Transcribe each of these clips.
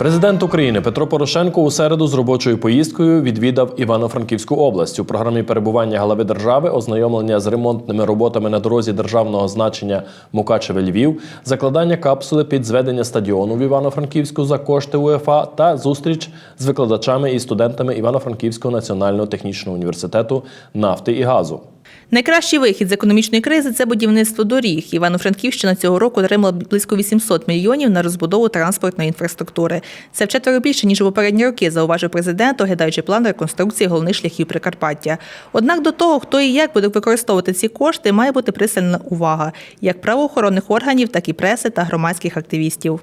Президент України Петро Порошенко у середу з робочою поїздкою відвідав Івано-Франківську область. У програмі перебування глави держави, ознайомлення з ремонтними роботами на дорозі державного значення Мукачеве Львів, закладання капсули під зведення стадіону в Івано-Франківську за кошти УЄФА та зустріч з викладачами і студентами Івано-Франківського національного технічного університету нафти і газу. Найкращий вихід з економічної кризи це будівництво доріг. Івано-Франківщина цього року отримала близько 800 мільйонів на розбудову транспортної інфраструктури. Це вчетверо більше ніж у попередні роки, зауважив президент, оглядаючи план реконструкції головних шляхів Прикарпаття. Однак до того, хто і як буде використовувати ці кошти, має бути пристальна увага як правоохоронних органів, так і преси та громадських активістів.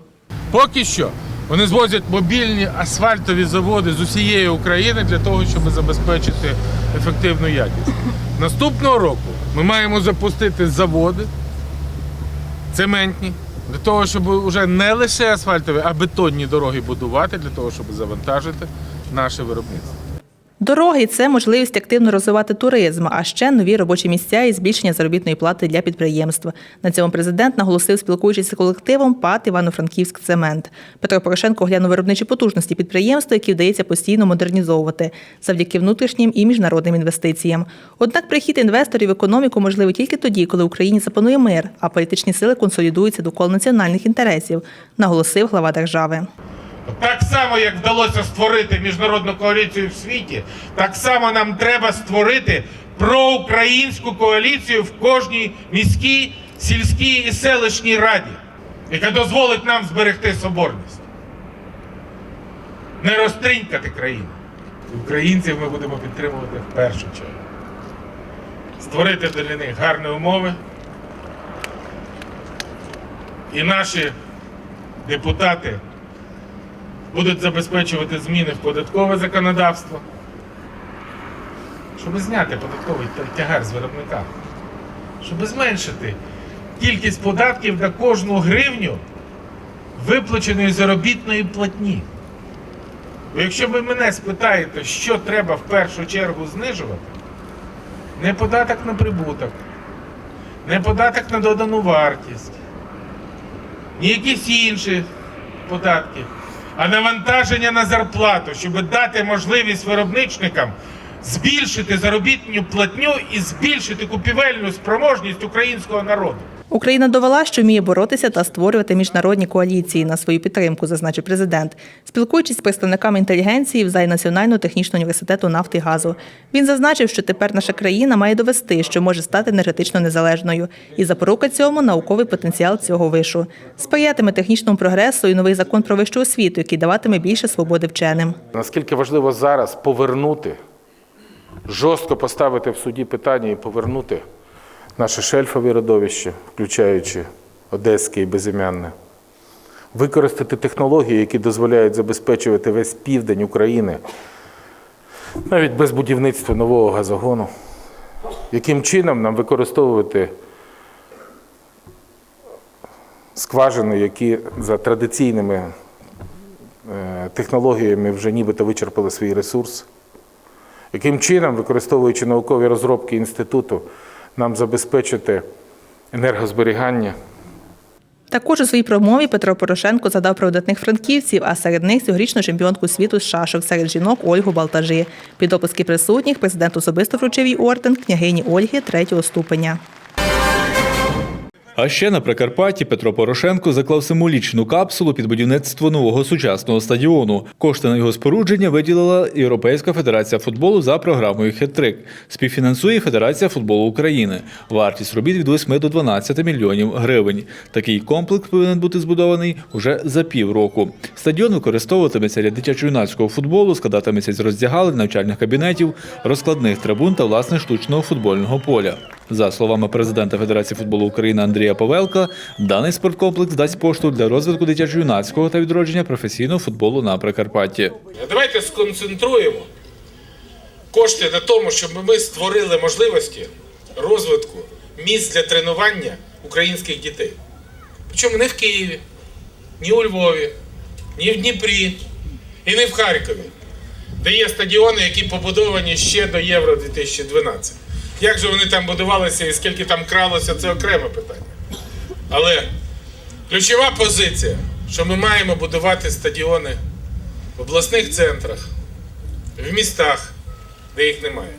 Поки що вони звозять мобільні асфальтові заводи з усієї України для того, щоб забезпечити ефективну якість. Наступного року ми маємо запустити заводи цементні, для того, щоб вже не лише асфальтові, а бетонні дороги будувати, для того, щоб завантажити наше виробництво. Дороги це можливість активно розвивати туризм, а ще нові робочі місця і збільшення заробітної плати для підприємств. На цьому президент наголосив, спілкуючись з колективом ПАТ Івано-Франківськ Цемент. Петро Порошенко оглянув виробничі потужності підприємства, які вдається постійно модернізовувати завдяки внутрішнім і міжнародним інвестиціям. Однак прихід інвесторів в економіку можливий тільки тоді, коли Україні запанує мир, а політичні сили консолідуються довкола національних інтересів, наголосив глава держави. Так само, як вдалося створити міжнародну коаліцію в світі, так само нам треба створити проукраїнську коаліцію в кожній міській, сільській і селищній раді, яка дозволить нам зберегти соборність. Не розтринькати країну. Українців ми будемо підтримувати в першу чергу. Створити для них гарні умови. І наші депутати будуть забезпечувати зміни в податкове законодавство, щоб зняти податковий тягар з виробника, щоб зменшити кількість податків на кожну гривню виплаченої заробітної платні. Бо якщо ви мене спитаєте, що треба в першу чергу знижувати, не податок на прибуток, не податок на додану вартість, ні якісь інші податки, а навантаження на зарплату, щоб дати можливість виробничникам збільшити заробітну платню і збільшити купівельну спроможність українського народу. Україна довела, що вміє боротися та створювати міжнародні коаліції на свою підтримку, зазначив президент, спілкуючись з представниками інтелігенції в Національного технічного університету нафти і газу. Він зазначив, що тепер наша країна має довести, що може стати енергетично незалежною, і запорука цьому науковий потенціал цього вишу. Сприятиме технічному прогресу і новий закон про вищу освіту, який даватиме більше свободи вченим. Наскільки важливо зараз повернути, жорстко поставити в суді питання і повернути наше шельфове родовище, включаючи Одеське і безім'янне, використати технології, які дозволяють забезпечувати весь південь України, навіть без будівництва нового газогону. Яким чином нам використовувати скважини, які за традиційними е, технологіями вже нібито вичерпали свій ресурс. Яким чином, використовуючи наукові розробки інституту, нам забезпечити енергозберігання? Також у своїй промові Петро Порошенко задав про видатних франківців, а серед них цьогорічну чемпіонку світу з шашок серед жінок Ольгу Балтажи. Під описки присутніх президент особисто вручив їй орден княгині Ольги третього ступеня. А ще на Прикарпатті Петро Порошенко заклав символічну капсулу під будівництво нового сучасного стадіону. Кошти на його спорудження виділила Європейська федерація футболу за програмою «Хет-трик». Співфінансує Федерація футболу України. Вартість робіт від 8 до 12 мільйонів гривень. Такий комплекс повинен бути збудований уже за півроку. Стадіон використовуватиметься для дитячо-юнацького футболу, складатиметься з роздягалень, навчальних кабінетів, розкладних трибун та власне штучного футбольного поля. За словами президента Федерації футболу України Андрія Павелка, даний спорткомплекс дасть поштовх для розвитку дитячо-юнацького та відродження професійного футболу на Прикарпатті. Давайте сконцентруємо кошти на тому, щоб ми створили можливості розвитку місць для тренування українських дітей. Причому не в Києві, ні у Львові, ні в Дніпрі, і не в Харкові, де є стадіони, які побудовані ще до Євро 2012. Як же вони там будувалися і скільки там кралося, це окреме питання. Але ключова позиція що ми маємо будувати стадіони в обласних центрах, в містах, де їх немає.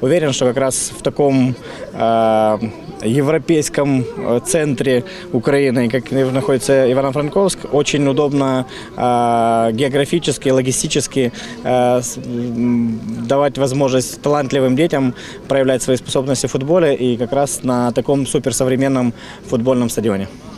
Уверен, что как раз в таком э, европейском э, центре Украины, как находится Ивано-Франковск, очень удобно э, географически, логистически э, с- м, давать возможность талантливым детям проявлять свои способности в футболе и как раз на таком суперсовременном футбольном стадионе.